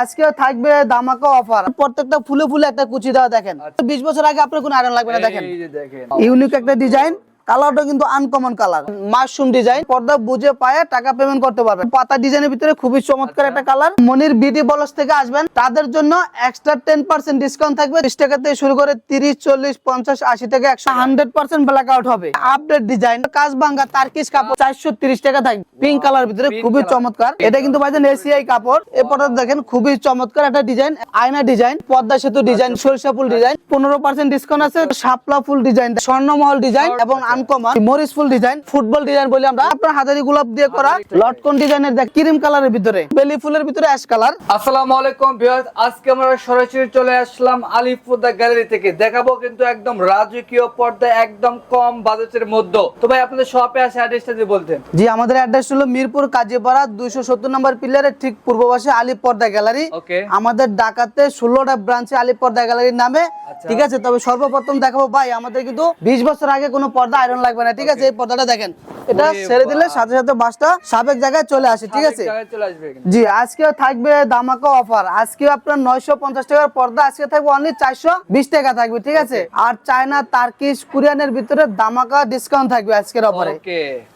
আজকে থাকবে দামাকা অফার প্রত্যেকটা ফুলে ফুলে একটা কুচি দেওয়া দেখেন। বিশ বছর আগে আপনার কোনো আয়রন লাগবে না দেখেন। দেখেন। ইউনিক একটা ডিজাইন কালারটা কিন্তু আনকমন কালার মাশরুম ডিজাইন পর্দা বুঝে পায়ে টাকা পেমেন্ট করতে পারবেন। পাতা ডিজাইনের ভিতরে খুবই চমৎকার একটা কালার মনির বিডি বলস থেকে আসবেন। তাদের জন্য এক্সট্রা টেন পার্সেন্ট ডিসকাউন্ট থাকবে। বিশ টাকা থেকে শুরু করে তিরিশ চল্লিশ পঞ্চাশ আশি টাকা একশো। হান্ড্রেড পার্সেন্ট ব্ল্যাক আউট হবে। আপডেট ডিজাইন কাজ ভাঙ্গা তার্কিস কাপড় চারশো তিরিশ টাকা থাকবে পিঙ্ক কালার ভিতরে খুবই চমৎকার। এটা কিন্তু ভাইজান এসিআই কাপড়। এ পর্দা দেখেন খুবই চমৎকার একটা ডিজাইন আয়না ডিজাইন পদ্মা সেতু ডিজাইন সরিষা ফুল ডিজাইন পনেরো পার্সেন্ট ডিসকাউন্ট আছে। শাপলা ফুল ডিজাইন স্বর্ণমহল ডিজাইন এবং আনকমন মরিস ফুল ডিজাইন ফুটবল ডিজাইন বলি আমরা। আপনার হাজারি গোলাপ দিয়ে করা লটকন ডিজাইনের দেখ ক্রিম কালারের ভিতরে। বেলি ফুলের ভিতরে অ্যাশ কালার। আসসালামু আলাইকুম ভিউয়ার্স আজকে আমরা সরাসরি চলে আসলাম আলিপুরদা গ্যালারি থেকে। দেখাবো কিন্তু একদম রাজকীয় পর্দা একদম কম বাজেটের মধ্যে। তো ভাই আপনাদের শপে আসে অ্যাড্রেসটা দিয়ে বলতেন। জি আমাদের অ্যাড্রেস হলো মিরপুর কাজীপাড়া দুইশো সত্তর নম্বর পিলারের ঠিক পূর্ব পাশে আলী পর্দা গ্যালারি আমাদের ঢাকাতে ষোলোটা ব্রাঞ্চে আলী পর্দা গ্যালারির নামে। আচ্ছা। ঠিক আছে তবে সর্বপ্রথম দেখাবো ভাই আমাদের কিন্তু বিশ বছর আগে কোনো পর্দা আয়রন লাগবে না ঠিক আছে? এই পর্দাটা দেখেন। এটা ছেড়ে দিলে সাথে সাথে বাসটা সাবেক জায়গায় চলে আসে ঠিক আছে। জি আজকে থাকবে দামাকা অফার। আজকে আপনার নয়শো পঞ্চাশ টাকার পর্দা আজকে থাকবে অনলি চারশো বিশ টাকা থাকবে ঠিক আছে? আর চায়না তার্কিশ কোরিয়ানের ভিতরে দামাকা ডিসকাউন্ট থাকবে আজকের অফারে।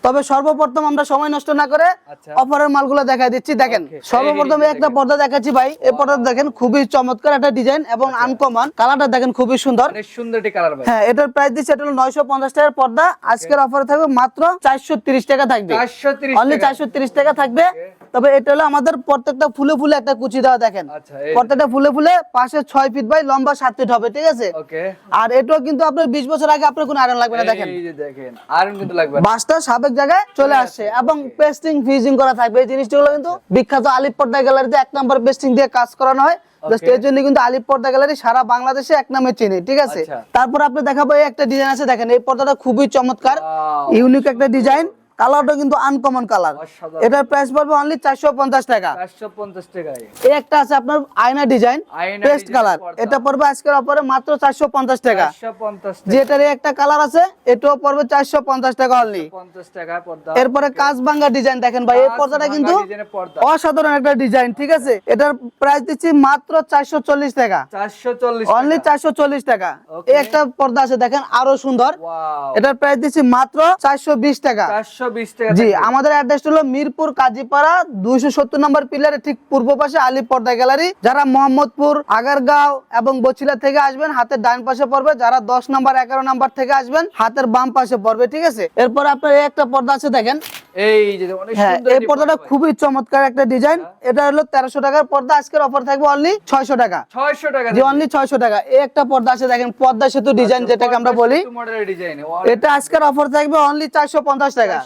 তবে সর্বপ্রথম আমরা সময় নষ্ট না করে আচ্ছা। অফারের মালগুলো দেখাই দিচ্ছি দেখেন। সর্বপ্রথম একটা পর্দা দেখাচ্ছি ভাই। এই পর্দা দেখেন খুবই চমৎকার একটা ডিজাইন এবং আচ্ছা। আনকমন কালারটা দেখেন খুবই সুন্দর। সুন্দর কালার হ্যাঁ এটার প্রাইস দিচ্ছে এটা হলো নয়শো পঞ্চাশ টাকার পর্দা। আজকের অফারে থাকবে মাত্র চারশো টাকা থাকবে। 430 অনলি চারশো টাকা থাকবে। তবে এটা হলো আমাদের প্রত্যেকটা ফুলে ফুলে একটা কুচি দেওয়া দেখেন। আচ্ছা প্রত্যেকটা ফুলে ফুলে পাশে ছয় ফিট বাই লম্বা সাত ফিট হবে ঠিক আছে? আর এটাও কিন্তু আপনার বিশ বছর আগে আপনার কোনো আয়রন লাগবে না দেখেন। এই যে আয়রন কিন্তু লাগবে বাসটা সাবেক জায়গায় চলে আসছে এবং পেস্টিং ফিজিং করা থাকবে। এই জিনিসগুলো কিন্তু বিখ্যাত আলিপ পর্দা গ্যালারিতে এক নম্বর পেস্টিং দিয়ে কাজ করানো হয়। জাস্ট এর জন্য কিন্তু আলিপ পর্দা গ্যালারি সারা বাংলাদেশে এক নামে চেনে ঠিক আছে? আচ্ছা। তারপর আপনি দেখাবো এই একটা ডিজাইন আছে দেখেন এই পর্দাটা খুবই চমৎকার। ইউনিক একটা ডিজাইন কালারটা কিন্তু আনকমন কালার। এটার প্রাইস পড়বে অনলি চারশো পঞ্চাশ টাকা। 450 টাকায়। এই একটা আছে আপনার আয়না ডিজাইন পেস্ট কালার। এটা পড়বে আজকের অফারে মাত্র চারশো পঞ্চাশ টাকা। 450 টাকা। যেটার একটা কালার আছে এটাও পড়বে চারশো পঞ্চাশ টাকা অনলি 50 টাকায় পর্দা। এরপরে কাজ ভাঙ্গা ডিজাইন দেখেন ভাই এই পর্দাটা কিন্তু অসাধারণ একটা ডিজাইন ঠিক আছে? এটার প্রাইস দিচ্ছি মাত্র চারশো চল্লিশ টাকা। 440 অনলি টাকা। চারশো চল্লিশ টাকা। Okay. এই একটা পর্দা আছে দেখেন আরও সুন্দর। এটার প্রাইস দিচ্ছি মাত্র চারশো বিশ টাকা। 420 টাকা জি আমাদের অ্যাড্রেস হলো মিরপুর কাজীপাড়া দুইশো সত্তর নম্বর পিলারে ঠিক পূর্ব পাশে আলী পর্দা গ্যালারি। যারা মোহাম্মদপুর আগারগাঁও এবং বছিলা থেকে আসবেন হাতের ডান পাশে পড়বে। যারা দশ নম্বর এগারো নম্বর থেকে আসবেন হাতের বাম পাশে পড়বে ঠিক আছে? এরপর আপনার একটা পর্দা আছে দেখেন। এই যে অনেক হ্যাঁ সুন্দর এই একটি পর্দাটা পর্দা। খুবই চমৎকার একটা ডিজাইন এটা হলো তেরোশো টাকার পর্দা। আজকের অফার থাকবে অনলি ছয়শো টাকা। 600 টাকা অনলি ছয়শো টাকা। এই একটা পর্দা আছে দেখেন পর্দা সেতু ডিজাইন যেটাকে আমরা বলি। এটা আজকের অফার থাকবে অনলি চারশো পঞ্চাশ টাকা।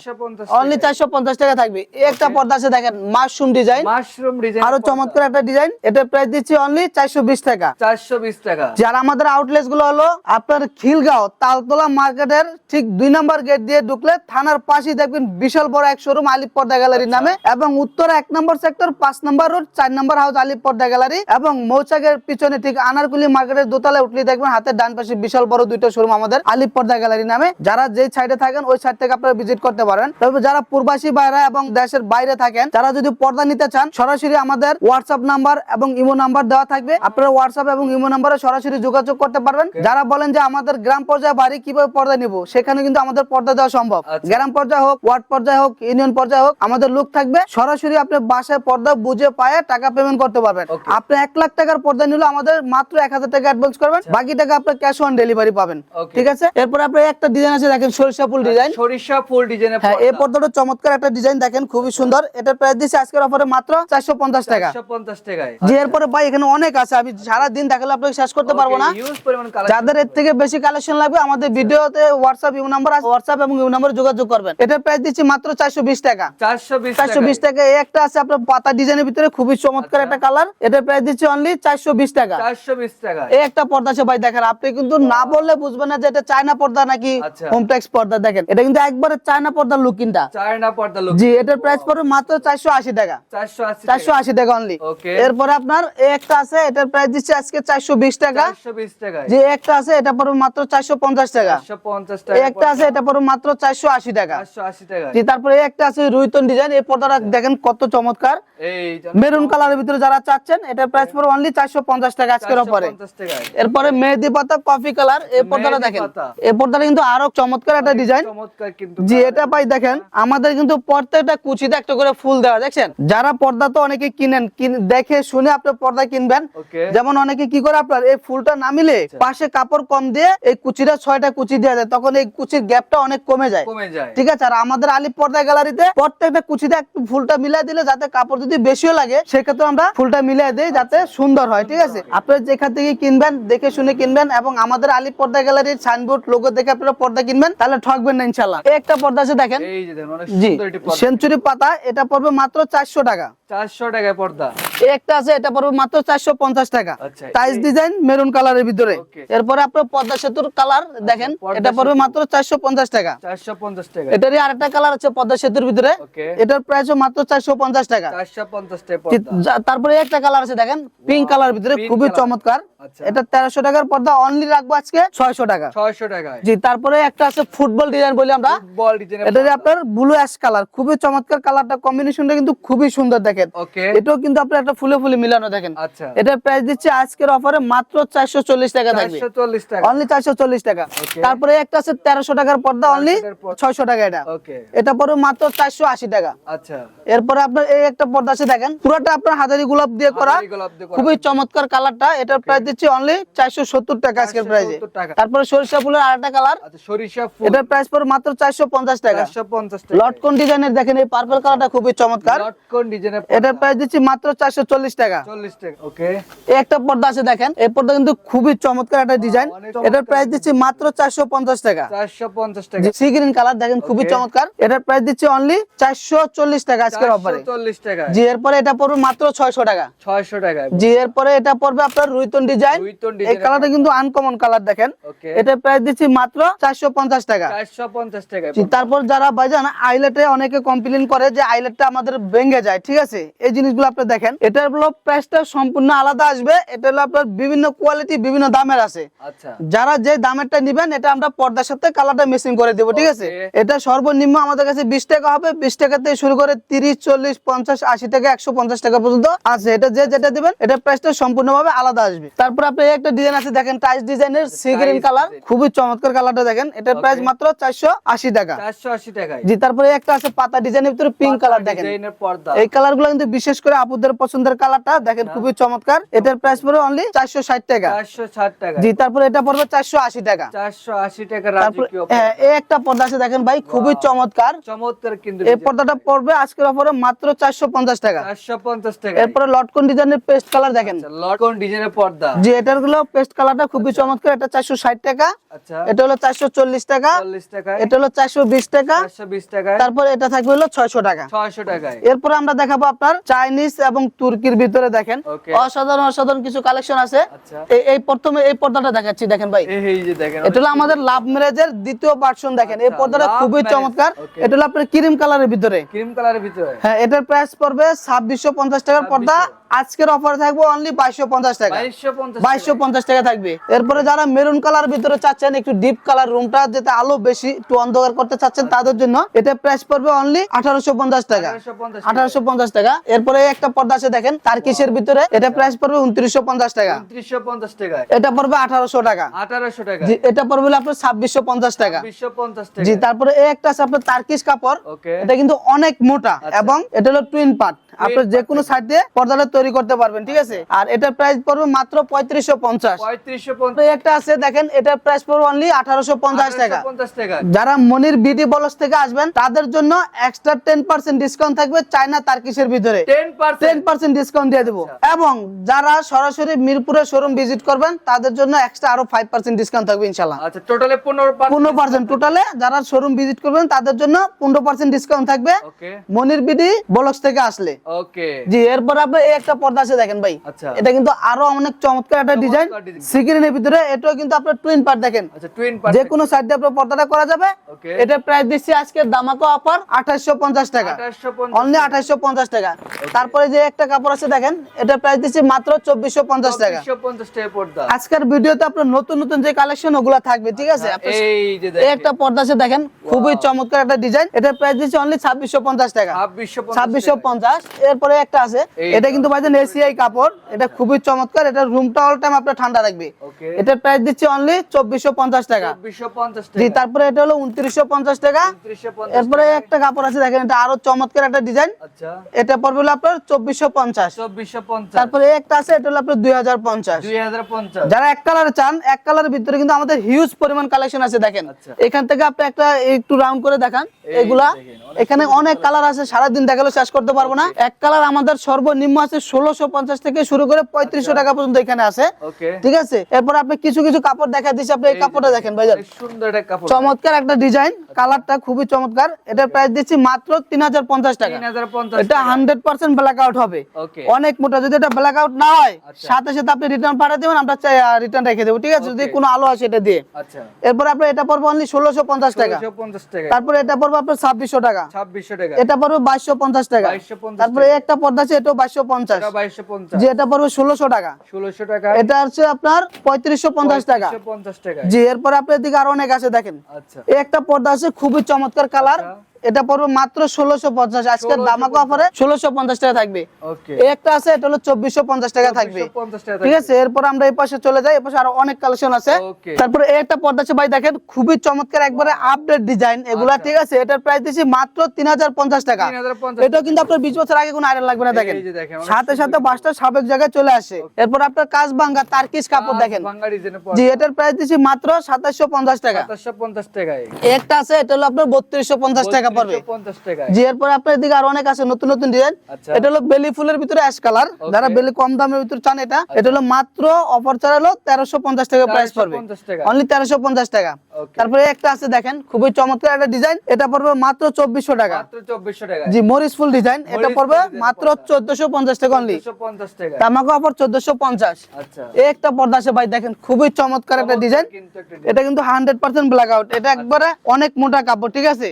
অনলি চারশো পঞ্চাশ টাকা থাকবে। এই একটা পর্দা আছে দেখেন মাশরুম ডিজাইন মাশরুম ডিজাইন আরও চমৎকার একটা ডিজাইন এটার প্রাইস দিচ্ছি অনলি চারশো বিশ টাকা। 420 টাকা। যারা আমাদের আউটলেটগুলো হলো আপনার খিলগাঁও তালতলা মার্কেটের ঠিক দুই নম্বর গেট দিয়ে ঢুকলে থানার পাশেই দেখবেন বিশাল বড় এক শোরুম আলিপ পর্দা গ্যালারির নামে এবং উত্তর এক নম্বর সেক্টর পাঁচ নম্বর রোড চার নম্বর হাউস আলিপ পর্দা গ্যালারি এবং মৌচাকের পিছনে ঠিক আনারকুলি মার্কেটের দোতলায় উঠলে দেখবেন হাতের ডান পাশে বিশাল বড় দুইটা শোরুম আমাদের আলিপ পর্দা গ্যালারি নামে। যারা যে সাইডে থাকেন ওই সাইড থেকে আপনারা ভিজিট করতে পারেন। তবে যারা প্রবাসী বাইরে এবং দেশের বাইরে থাকেন তারা যদি পর্দা নিতে চান সরাসরি আমাদের হোয়াটসঅ্যাপ নাম্বার এবং ইমো নাম্বার দেওয়া থাকবে। আপনারা হোয়াটসঅ্যাপ এবং ইমো নাম্বারে সরাসরি যোগাযোগ করতে পারবেন। যারা বলেন যে আমাদের গ্রাম পর্যায়ে বাড়ি কীভাবে পর্দা নিব সেখানে কিন্তু আমাদের পর্দা দেওয়া সম্ভব। আচ্ছা। গ্রাম পর্যায়ে হোক ওয়ার্ড পর্যায়ে হোক ইউনিয়ন পর্যায়ে হোক আমাদের লোক থাকবে। সরাসরি আপনি বাসায় পর্দা বুঝে পায়ে টাকা পেমেন্ট করতে পারবেন। আপনি এক লাখ টাকার পর্দা নিলে আমাদের মাত্র এক হাজার টাকা অ্যাডভান্স করবেন। বাকি টাকা আপনার ক্যাশ অন ডেলিভারি পাবেন। ঠিক আছে? এরপর আপনার একটা ডিজাইন আছে দেখেন সরিষা ফুল ডিজাইন সরিষা ফুল ডিজাইনের হ্যাঁ এই পর্দাটা চমৎকার একটা ডিজাইন দেখেন খুবই সুন্দর। এটার প্রাইস দিচ্ছে আজকের অফারে মাত্র চারশো পঞ্চাশ টাকা। 450 টাকায়। যে এরপরে ভাই এখানে অনেক আছে আমি সারা দিন দেখালে আপনাকে শেষ করতে পারব না। যাদের এর থেকে বেশি কালেকশন লাগবে আমাদের ভিডিওতে হোয়াটসঅ্যাপ ইউ নাম্বার আছে হোয়াটসঅ্যাপ এবং ইউ নাম্বারে যোগাযোগ করবেন। এটার প্রাইস দিচ্ছি মাত্র চারশো বিশ টাকা। চারশো বিশ টাকা। এই একটা আছে আপনার পাতা ডিজাইনের ভিতরে খুবই চমৎকার একটা কালার। এটার প্রাইস দিচ্ছি অনলি চারশো বিশ টাকা। 420 টাকা। এই একটা পর্দা আছে ভাই দেখেন আপনি কিন্তু না বললে বুঝবেন না যে এটা চায়না পর্দা নাকি আচ্ছা। হোমটেক্স পর্দা দেখেন। এটা কিন্তু একবারে চায়না পর্দার লুকিংটা চায়না পর্দা লুক জি এটার প্রাইস পড়বে মাত্র চারশো আশি টাকা। চারশো আশি টাকা। অনলি. এরপরে আপনার এই একটা আছে এটার প্রাইস দিচ্ছে আজকে চারশো বিশ টাকা। যে একটা আছে এটা পড়বে মাত্র চারশো পঞ্চাশ টাকা। 450 এই টাকা একটা আছে এটা পড়বে মাত্র চারশো আশি টাকা। 480 টাকা। জি তারপর তারপরে একটা আছে রুইতন ডিজাইন এই পর্দাটা দেখেন কত চমৎকার। এই মেরুন কালারের ভিতরে যারা চাচ্ছেন এটার প্রাইস পড়বে অনলি চারশো পঞ্চাশ টাকা আজকের অফারে 450 এরপরে মেহেদি পাতা কফি কালার এই পর্দাটা দেখেন। এই পর্দাটা কিন্তু আরও চমৎকার একটা ডিজাইন জি এটা পাই দেখেন আমাদের কিন্তু প্রত্যেকটা কুচিতে একটা করে ফুল দেওয়া দেখছেন? যারা পর্দা তো অনেকে কিনেন কিন- দেখে শুনে আপনি পর্দা কিনবেন। যেমন অনেকে কি করে আপনার এই ফুলটা না মিলে আচ্ছা। পাশে কাপড় কম দিয়ে এই কুচিটা ছয়টা কুচি দেওয়া যায় তখন এই কুচির গ্যাপটা অনেক কমে যায়। কমে যায়। ঠিক আছে? আর আমাদের আলিপ পর্দা গ্যালারিতে প্রত্যেকটা কুচিতে একটু ফুলটা মিলাই দিলে যাতে কাপড় যদি বেশিও লাগে সেক্ষেত্রে আমরা ফুলটা মিলাই দিই যাতে সুন্দর হয় ঠিক আছে? আপনারা যেখান থেকে কিনবেন দেখে শুনে কিনবেন এবং আমাদের আলিপ পর্দা গ্যালারির সাইনবোর্ড লোগো দেখে আপনারা পর্দা কিনবেন তাহলে ঠকবেন না ইনশাল্লাহ একটা পর্দা আছে দেখেন। জি সেঞ্চুরি পাতা এটা পড়বে মাত্র চারশো টাকা। 400 টাকায় পর্দা। একটা আছে এটা পড়বে মাত্র চারশো পঞ্চাশ টাকা। টাইস ডিজাইন মেরুন কালারের ভিতরে। এরপরে আপনার পদ্মা সেতুর কালার দেখেন এটা পড়বে মাত্র চারশো পঞ্চাশ টাকা। 450 টাকা এটারই আরেকটা কালার আছে পদ্মা সেতুর ভিতরে। এটার প্রাইস মাত্র চারশো পঞ্চাশ টাকা। 450 টাকা ঠিক, পর্দা। যা- তারপরে একটা কালার আছে দেখেন পিঙ্ক কালার ভিতরে খুবই চমৎকার। আচ্ছা। এটা তেরোশো টাকার পর্দা অনলি রাখব আজকে ছয়শো টাকা। 600 টাকায়। জি তারপরে একটা আছে ফুটবল ডিজাইন বলি আমরা। এটা আপনার ব্লু অ্যাশ কালার খুবই চমৎকার কালারটা কম্বিনেশনটা কিন্তু খুবই সুন্দর দেখেন। এটাও কিন্তু আপনার একটা ফুলে ফুলে মিলানো দেখেন। আচ্ছা। এটার প্রাইস দিচ্ছে আজকের অফারে মাত্র চারশো চল্লিশ টাকা থাকবে। 440 টাকা। অনলি চারশো চল্লিশ টাকা। তারপরে একটা আছে তেরোশো টাকার পর্দা অনলি ছয়শো টাকা এটা। এটা পড়বে মাত্র চারশো আশি টাকা। আচ্ছা। এরপরে আপনার এই একটা পর্দা আছে দেখেন পুরোটা আপনার হাজারি গোলাপ দিয়ে করা করা। খুবই চমৎকার কালারটা এটার প্রাইস দিচ্ছি অনলি চারশো সত্তর টাকা আজকের প্রাইসে তারপরে সরিষা ফুলের আরেকটা কালার আচ্ছা সরিষা ফুল। এটার প্রাইস পড়বে মাত্র চারশো পঞ্চাশ টাকা। 450 টাকা। লটকন ডিজাইনের দেখেন এই পার্পল কালারটা খুবই চমৎকার। লটকন ডিজাইনের এটার প্রাইস দিচ্ছি মাত্র চারশো চল্লিশ টাকা। 40 টাকা ওকে এই একটা পর্দা আছে দেখেন এই পর্দা কিন্তু খুবই চমৎকার একটা ডিজাইন এটার প্রাইস দিচ্ছি মাত্র চারশো পঞ্চাশ টাকা। 450 টাকা। সি গ্রিন কালার দেখেন খুবই চমৎকার। এটার প্রাইস দিচ্ছি অনলি চারশো চল্লিশ টাকা আজকের অফারে 440 টাকা। জি এরপরে এটা পড়বে মাত্র ছয়শো টাকা। 600 টাকা। জি এরপরে এটা পড়বে আপনার রুইতন ডিজাইন এই কালারটা কিন্তু আনকমন কালার দেখেন। এটার প্রাইস দিচ্ছি মাত্র চারশো পঞ্চাশ টাকা। 450 টাকা তারপর যারা ভাইজান আইলেটে অনেকে কমপ্লেন করে যে আইলেটটা আমাদের ভেঙে যায় ঠিক আছে? এই জিনিসগুলো আপনি দেখেন। এটার হলো প্রাইসটা সম্পূর্ণ আলাদা আসবে। এটা হলো আপনার বিভিন্ন কোয়ালিটি বিভিন্ন দামের আছে। আচ্ছা। যারা যে দামেরটা নিবেন এটা আমরা পর্দার সাথে কালারটা মেশিং করে দেবো ঠিক আছে? এটা সর্বনিম্ন আমাদের কাছে বিশ টাকা হবে বিশ টাকা থেকে শুরু করে তিরিশ চল্লিশ পঞ্চাশ আশি টাকা একশো পঞ্চাশ টাকা পর্যন্ত আছে। এটা যে যেটা দিবেন এটা প্রাইসটা সম্পূর্ণভাবে আলাদা আসবে। তারপর আপনি এই একটা ডিজাইন আছে দেখেন টাইস ডিজাইনের সি গ্রিন কালার খুবই চমৎকার কালারটা দেখেন। এটার প্রাইস মাত্র চারশো আশি টাকা। 480 টাকায়। জি তারপরে একটা আছে পাতা ডিজাইনের ভিতরে পিঙ্ক কালার দেখেন। ডিজাইনের পর্দা। এই কালারগুলো কিন্তু বিশেষ করে আপুদের পছন্দের কালারটা দেখেন খুবই চমৎকার। এটার প্রাইস পড়বে অনলি চারশো ষাট টাকা। 460 টাকা জি তারপরে এটা পড়বে চারশো আশি টাকা। 480 টাকা তারপর রাজকীয় হ্যাঁ, এই একটা পর্দা আছে দেখেন ভাই খুবই চমৎকার চমৎকার কিন্তু এই পর্দাটা পড়বে আজকের অফারে মাত্র চারশো পঞ্চাশ টাকা। 450 টাকা। এরপরে লটকন ডিজাইনের পেস্ট কালার দেখেন। লটকন ডিজাইনের পর্দা। যে এটারগুলো পেস্ট কালারটা খুবই চমৎকার। এটা চারশো ষাট টাকা। আচ্ছা। এটা হলো চারশো চল্লিশ টাকা। 40 টাকা এটা হলো চারশো বিশ টাকা। 420 টাকা তারপর এটা থাকবে হলো ছয়শো টাকা। 600 টাকায়। এরপর আমরা দেখাবো আপনার চাইনিজ এবং তুর্কির ভিতরে দেখেন। অসাধারণ অসাধারণ কিছু কালেকশন আছে। আচ্ছা। এই প্রথমে এই পর্দাটা দেখাচ্ছি দেখেন ভাই। এই এই যে দেখেন এটা হলো আমাদের লাভ ম্যারেজের দ্বিতীয় ভার্সন দেখেন। এই আচ্ছা, পর্দাটা খুবই চমৎকার। এটা আপনার ক্রিম কালারের ভিতরে। ক্রিম কালারের ভিতরে। হ্যাঁ এটার প্রাইস পড়বে ছাব্বিশশো পঞ্চাশ টাকার পর্দা। আজকের অফারে থাকবে অনলি বাইশশো পঞ্চাশ টাকা। 2250 বাইশশো পঞ্চাশ টাকা থাকবে। এরপরে যারা মেরুন কালার ভিতরে চাচ্ছেন একটু ডিপ কালার রুমটা যেতে আলো বেশি একটু অন্ধকার করতে চাচ্ছেন তাদের জন্য এটা প্রাইস পড়বে অনলি আঠারোশো পঞ্চাশ টাকা। 1850 আঠারোশো পঞ্চাশ টাকা। এরপরে একটা পর্দা আছে দেখেন তার্কিসের ভিতরে এটা প্রাইস পড়বে উনত্রিশশো পঞ্চাশ টাকা। 2950 টাকায় এটা পড়বে আঠারোশো টাকা। 1800 টাকা। জি এটা পড়বে আপনার ছাব্বিশশো পঞ্চাশ টাকা। 250 টাকা। জি তারপরে এই একটা আছে আপনার তার্কিস কাপড় এটা কিন্তু অনেক মোটা এবং এটা হলো টুইন পার্ট আপনি যে কোনো সাইড দিয়ে পর্দাটা তৈরি করতে পারবেন ঠিক আছে? আর এটার প্রাইস পড়বে মাত্র পঁয়ত্রিশশো পঞ্চাশ। 3550 একটা আছে দেখেন এটার প্রাইস পড়বে অনলি আঠারোশো পঞ্চাশ টাকা। যারা মনির বিডি বলস থেকে আসবেন তাদের জন্য এক্সট্রা টেন পার্সেন্ট ডিসকাউন্ট থাকবে চায়না তার্কিসের ভিতরে। টেন পার্সেন্ট ডিসকাউন্ট দিয়ে দেবো। এবং যারা সরাসরি মিরপুরে শোরুম ভিজিট করবেন তাদের জন্য এক্সট্রা আরও ফাইভ পার্সেন্ট ডিসকাউন্ট থাকবে ইনশাল্লাহ আচ্ছা টোটালে 15% পনেরো পার্সেন্ট টোটালে যারা শোরুম ভিজিট করবেন তাদের জন্য পনেরো পার্সেন্ট ডিসকাউন্ট থাকবে মনির বিডি বলস থেকে আসলে। ওকে জি এরপর আপনার এই একটা পর্দা আছে দেখেন ভাই। আচ্ছা। এটা কিন্তু আরও অনেক চমৎকার একটা ডিজাইন ভিতরে এটাও কিন্তু আপনার টুইন পার্ট দেখেন। আচ্ছা টুইন যে কোনো সাইড দিয়ে আপনার পর্দাটা করা যাবে। ওকে এটা প্রাইস দিচ্ছি আজকে দামাকো অফার আঠাশশো পঞ্চাশ টাকা। 1850 অনলি আঠাশশো পঞ্চাশ টাকা। তারপরে যে একটা কাপড় আছে দেখেন এটা প্রাইস দিচ্ছি মাত্র চব্বিশশো পঞ্চাশ টাকা। 2450 টাকা পর্দা। আজকের ভিডিওতে আপনার নতুন নতুন যে কালেকশন ওগুলা থাকবে ঠিক আছে? আপনার এই যে দেখেন। একটা পর্দা আছে দেখেন খুবই চমৎকার একটা ডিজাইন এটা প্রাইস দিচ্ছি অনলি ছাব্বিশশো পঞ্চাশ টাকা। 2650 ছাব্বিশশো পঞ্চাশ। এরপরে একটা আছে। এটা কিন্তু ভাইজান এসিআই কাপড় এটা খুবই চমৎকার। এটা রুমটা অল টাইম আপনার ঠান্ডা রাখবে। এটার প্রাইস দিচ্ছি অনলি চব্বিশশো পঞ্চাশ টাকা। 2450 জি তারপরে এটা হলো উনত্রিশশো পঞ্চাশ টাকা। এরপরে একটা কাপড় আছে দেখেন এটা আরও চমৎকার একটা ডিজাইন আচ্ছা। এটা পড়বে হলো আপনার চব্বিশশো পঞ্চাশ। তারপরে একটা আছে এটা হলো আপনার দুই হাজার পঞ্চাশ। 2050 যারা এক কালার চান এক কালারের ভিতরে কিন্তু আমাদের হিউজ পরিমাণ কালেকশন আছে দেখেন। আচ্ছা। এখান থেকে আপনি একটা একটু রাউন্ড করে দেখান এগুলা। এখানে অনেক কালার আছে সারাদিন দেখালে শেষ করতে পারব না। এক কালার আমাদের সর্বনিম্ন আছে ষোলোশো পঞ্চাশ থেকে শুরু করে পঁয়ত্রিশশো আচ্ছা। টাকা পর্যন্ত এখানে আছে। ঠিক আছে? এরপর আপনি কিছু কিছু কাপড় দেখা দিচ্ছি। আপনি এই কাপড়টা দেখেন ভাইজান। সুন্দর একটা কাপড়। চমৎকার একটা ডিজাইন। কালারটা খুবই চমৎকার। এটার প্রাইস দিচ্ছি মাত্র তিন হাজার পঞ্চাশ টাকা। 3050 এটা হান্ড্রেড পার্সেন্ট ব্ল্যাক আউট হবে অনেক মোটা যদি এটা ব্ল্যাক আউট না হয় আচ্ছা। সাথে সাথে আপনি রিটার্ন পাঠিয়ে দেবেন আমরা রিটার্ন রেখে দেবো। ঠিক আছে? যদি কোনো আলো আসে এটা দিয়ে। আচ্ছা। এরপর আপনার এটা পড়বে অনলি ষোলোশো পঞ্চাশ টাকা। তারপর এটা পড়বে আপনার ছাব্বিশশো টাকা। 2600 টাকা। এটা পড়বে বাইশশো পঞ্চাশ টাকা। 2250 তারপরে একটা পর্দা আছে এটা বাইশশো পঞ্চাশ। বাইশো পঞ্চাশ। জি এটা পড়বে ষোলোশো টাকা। ষোলোশো টাকা। এটা হচ্ছে আপনার পঁয়ত্রিশশো পঞ্চাশ টাকা। পঞ্চাশ টাকা জি এরপর আপনার দিকে আরও অনেক আছে দেখেন। আচ্ছা। একটা পর্দা আছে খুবই চমৎকার কালার। এটা পড়বে মাত্র ষোলোশো পঞ্চাশ। আজকের 1650 দামাকো অফারে ষোলোশো পঞ্চাশ টাকা থাকবে। একটা আছে এটা হলো চব্বিশশো পঞ্চাশ টাকা থাকবে। ঠিক আছে এরপর আমরা এই পাশে চলে যাই এই পাশে আরও অনেক কালেকশন আছে। তারপরে একটা পর্দা আছে ভাই দেখেন খুবই চমৎকার একবারে আপডেট ডিজাইন এগুলা আচ্ছা। ঠিক আছে এটার প্রাইস দিচ্ছি মাত্র তিন হাজার পঞ্চাশ টাকা। 3050 এটাও কিন্তু আপনার বিশ বছর আগে কোনো আয়রন লাগবে না দেখেন। সাথে সাথে বাসটা সাবেক জায়গায় চলে আসে। এরপর আপনার কাজ ভাঙ্গা তার্কিশ কাপড় দেখেন। জি এটার প্রাইস দিচ্ছি মাত্র সাতাশশো পঞ্চাশ টাকা। 2750 টাকায়। এই একটা আছে এটা হলো আপনার বত্রিশশো পঞ্চাশ টাকা। পড়বে। 50 টাকায়। জি এরপর আপনার দিকে আরও অনেক আছে নতুন নতুন ডিজাইন আচ্ছা। এটা হলো বেলি ফুলের ভিতরে অ্যাশ কালার যারা বেলি কম দামের ভিতরে চান এটা। এটা হলো মাত্র অফার ছাড়া হলো তেরোশো পঞ্চাশ টাকা প্রাইস পড়বে। 450 টাকা। অনলি তেরোশো পঞ্চাশ টাকা। তারপরে একটা আছে দেখেন খুবই চমৎকার একটা ডিজাইন এটা পড়বে মাত্র চব্বিশশো টাকা। 2400 টাকা। জি মরিস ফুল ডিজাইন এটা পড়বে মাত্র চোদ্দশো পঞ্চাশ টাকা অনলি 250 টাকা। তামাকো অফার চোদ্দশো পঞ্চাশ। আচ্ছা। একটা পর্দা আছে ভাই দেখেন খুবই চমৎকার একটা ডিজাইন এটা কিন্তু হান্ড্রেড পার্সেন্ট ব্ল্যাক আউট এটা একবারে অনেক মোটা কাপড় ঠিক আছে?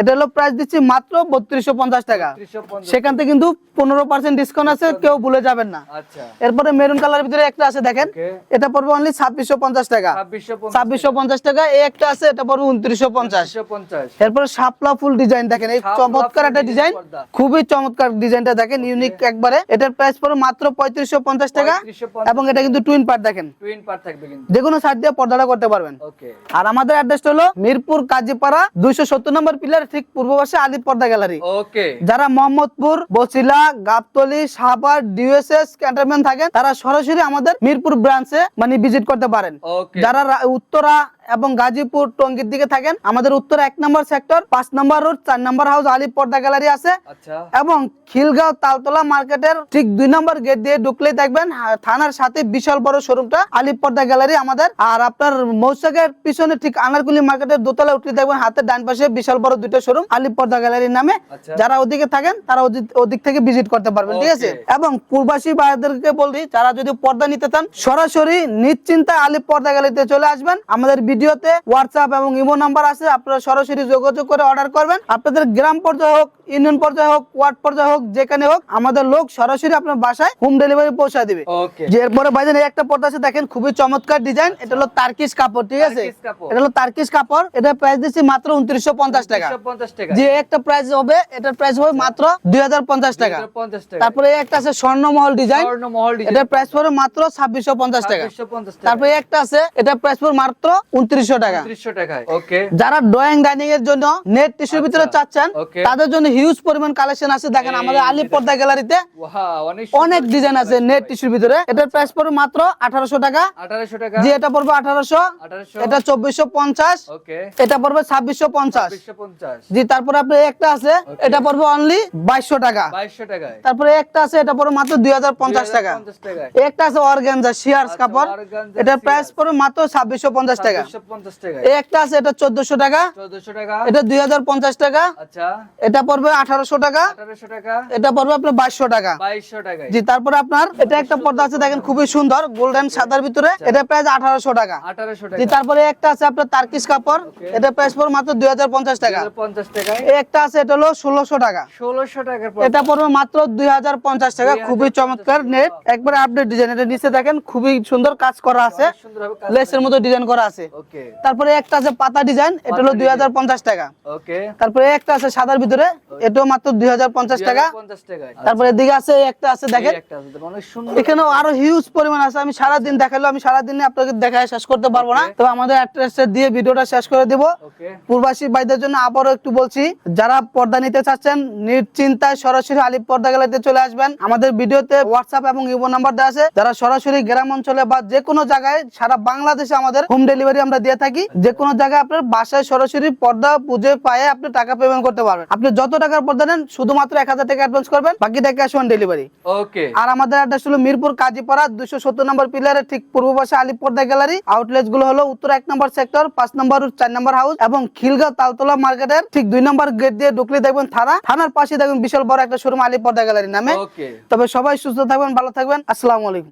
এটা হলো প্রাইস দিচ্ছি মাত্র বত্রিশশো পঞ্চাশ টাকা। সেখান থেকে কিন্তু পনেরো পার্সেন্ট ডিসকাউন্ট আছে কেউ ভুলে যাবেন না। আচ্ছা। এরপরে মেরুন কালার ভিতরে একটা আছে দেখেন। এটা পড়বে অনলি ছাব্বিশশো পঞ্চাশ টাকা। ছাব্বিশশো পঞ্চাশ টাকা এই একটা আছে এটা পড়বে উনত্রিশশো পঞ্চাশ। 250 এরপরে শাপলা ফুল ডিজাইন দেখেন এই চমৎকার একটা ডিজাইন খুবই চমৎকার ডিজাইনটা দেখেন ইউনিক একবারে। এটার প্রাইস পড়বে মাত্র পঁয়ত্রিশশো পঞ্চাশ টাকা। এবং এটা কিন্তু টুইন পার্ট দেখেন। টুইন পার্ট থাকবে কিন্তু। যে কোনো সাইড দিয়ে পর্দাটা করতে পারবেন। আর আমাদের অ্যাড্রেসটা হলো মিরপুর কাজীপাড়া দুইশো সত্তর নম্বর পিলার ঠিক পূর্ব পাশে আলিপ পর্দা গ্যালারি ওকে যারা মোহাম্মদপুর বসিলা গাবতলি সাভার ডিউএসএস ক্যান্টনমেন্ট থাকেন তারা সরাসরি আমাদের মিরপুর ব্রাঞ্চে মানে ভিজিট করতে পারেন। যারা উত্তরা এবং গাজীপুর টঙ্গীর দিকে থাকেন। আমাদের উত্তর এক নম্বর সেক্টর পাঁচ নম্বর রোড চার নম্বর হাউস আলিপ পর্দা গ্যালারি আছে। আচ্ছা। এবং খিলগাঁও তালতলা মার্কেটের ঠিক দুই নম্বর গেট দিয়ে ঢুকলেই দেখবেন থানার সাথে বিশাল বড় শোরুমটা আলিপ পর্দা গ্যালারি আমাদের। আর আপনার মৌসাকের পিছনে ঠিক আনারকুলি মার্কেটের দোতলা উঠলে দেখবেন হাতের ডান পাশে বিশাল বড় দুটো শোরুম আলিপ পর্দা গ্যালারির নামে। আচ্ছা। যারা ওদিকে থাকেন তারা ওদিক থেকে ভিজিট করতে পারবেন ঠিক আছে? এবং পূর্বাসী ভাইদেরকে বলি যারা যদি পর্দা নিতে চান সরাসরি নিশ্চিন্তায় আলিপ পর্দা গ্যালারিতে চলে আসবেন। আমাদের ভিডিওতে হোয়াটসঅ্যাপ এবং ইমো নাম্বার আছে আপনারা সরাসরি যোগাযোগ করে অর্ডার করবেন। আপনাদের গ্রাম পর্যায়ে হোক ইউনিয়ন পর্যায়ে হোক ওয়ার্ড পর্যায়ে হোক যেখানে হোক আমাদের লোক সরাসরি আপনার বাসায় হোম ডেলিভারি পৌঁছে দিবে। যে এরপরে ভাইজান এই একটা পর্দা আছে দেখেন খুবই চমৎকার ডিজাইন এটা হলো তার্কিশ কাপড় ঠিক আছে? এটা হলো তার্কিশ কাপড় এটা প্রাইস দিচ্ছি মাত্র উনত্রিশশো পঞ্চাশ টাকা। 250 টাকা। যে একটা প্রাইস হবে এটার প্রাইস হবে মাত্র দুই হাজার পঞ্চাশ টাকা। 250 টাকা। তারপরে এই একটা আছে স্বর্ণমহল ডিজাইন স্বর্ণ মহল ডিজাইন এটার প্রাইস পড়বে মাত্র ছাব্বিশশো পঞ্চাশ টাকা। 250 টাকা। তারপরে একটা আছে এটার প্রাইস পড়বে মাত্র উনত্রিশশো টাকা। 300 ওকে যারা ড্রয়িং ডাইনিং এর জন্য নেট টিস্যুর ভিতরে আচ্ছা, চাচ্ছেন তাদের জন্য হিউজ পরিমাণ কালেকশন আছে। দেখেন আমাদের পর্দা গ্যালারিতে অনেক অনেক ডিজাইন আছে নেট টিস্যুর ভিতরে। এটার প্রাইস পড়বে মাত্র আঠারোশো টাকা। 1800 টাকা। যে এটা পড়বে আঠারোশো এটা চব্বিশশো পঞ্চাশ এটা পড়বে ছাব্বিশশো পঞ্চাশ। 250 জি তারপরে আপনার একটা আছে এটা পড়বে অনলি বাইশশো টাকা। 2200 টাকায়। তারপরে একটা আছে এটা পড়বে মাত্র দুই হাজার পঞ্চাশ টাকা। একটা আছে অর্গানজা শিয়ার্স আচ্ছা, কাপড়। Organza এটা shears। প্রাইস পড়বে মাত্র ছাব্বিশশো পঞ্চাশ টাকা। টাকা একটা আছে এটা চোদ্দশো টাকা। চোদ্দশো টাকা। এটা দুই হাজার পঞ্চাশ টাকা। আচ্ছা। এটা পড়বে আঠারোশো টাকা। আঠারোশো টাকা। এটা পড়বে আপনার বাইশশো টাকা। বাইশশো টাকা জি তারপরে আপনার এটা একটা পর্দা আছে দেখেন খুবই সুন্দর গোল্ডেন সাদার ভিতরে। এটা প্রাইস আঠারোশো টাকা। আঠারোশো জি তারপরে একটা আছে আপনার তার্কিস কাপড়। এটা প্রাইস পড়বে মাত্র দুই হাজার পঞ্চাশ টাকা। এই একটা আছে এটা হলো ষোলোশো টাকা। ষোলোশো পর এটা পড়বে মাত্র দুই হাজার পঞ্চাশ টাকা। খুবই চমৎকার নেট। একবারে আপডেট ডিজাইন এটা নিচে দেখেন খুবই সুন্দর কাজ করা আছে। লেসের মতো ডিজাইন করা আছে। ওকে তারপরে একটা আছে পাতা ডিজাইন এটা হলো দুই হাজার পঞ্চাশ টাকা। ওকে তারপরে একটা আছে সাদার ভিতরে এটাও মাত্র দুই হাজার পঞ্চাশ টাকা। তারপরে এদিকে আছে একটা আছে দেখেন। এই একটা আছে, অনেক সুন্দর। এখানেও আরও হিউজ পরিমাণ আছে আমি সারা দিন দেখাল আমি সারা দিনে আপনাকে দেখায় শেষ করতে পারব না। তবে আমাদের অ্যাড্রেসটা দিয়ে ভিডিওটা শেষ করে দিব। ওকে প্রবাসী ভাইদের জন্য আবারও একটু বলছি যারা পর্দা নিতে চাচ্ছেন নিশ্চিন্তায় সরাসরি আলিপ পর্দা গ্যালারিতে চলে আসবেন। আমাদের ভিডিওতে হোয়াটসঅ্যাপ এবং ইমো নাম্বার দেওয়া আছে। যারা সরাসরি গ্রাম অঞ্চলে বা যে কোনো জায়গায় সারা বাংলাদেশে আমাদের হোম ডেলিভারি আমরা দিয়ে থাকি যে কোনো জায়গায় আপনার বাসায় সরাসরি পর্দা পুজো পায়ে আপনি টাকা পেমেন্ট করতে পারবেন। আপনি যত টাকার পর্দা নেন শুধুমাত্র এক হাজার টাকা অ্যাডভান্স করবেন বাকিটা ক্যাশ অন ডেলিভারি ওকে আর আমাদের অ্যাড্রেস হলো মিরপুর কাজীপাড়া দুশো সত্তর নম্বর পিলারের ঠিক পূর্ব পাশে আলিপ পর্দা গ্যালারি আউটলেটগুলো হলো উত্তর এক নম্বর সেক্টর পাঁচ নম্বর চার নম্বর হাউস এবং খিলগাঁও তালতলা মার্কেটের ঠিক দুই নম্বর গেট দিয়ে ঢুকলে দেখবেন থানা। থানার পাশে দেখবেন বিশাল বড় একটা শোরুম আলিপ পর্দা গ্যালারি নামে। তবে সবাই সুস্থ থাকবেন ভালো থাকবেন। আসসালামু আলাইকুম।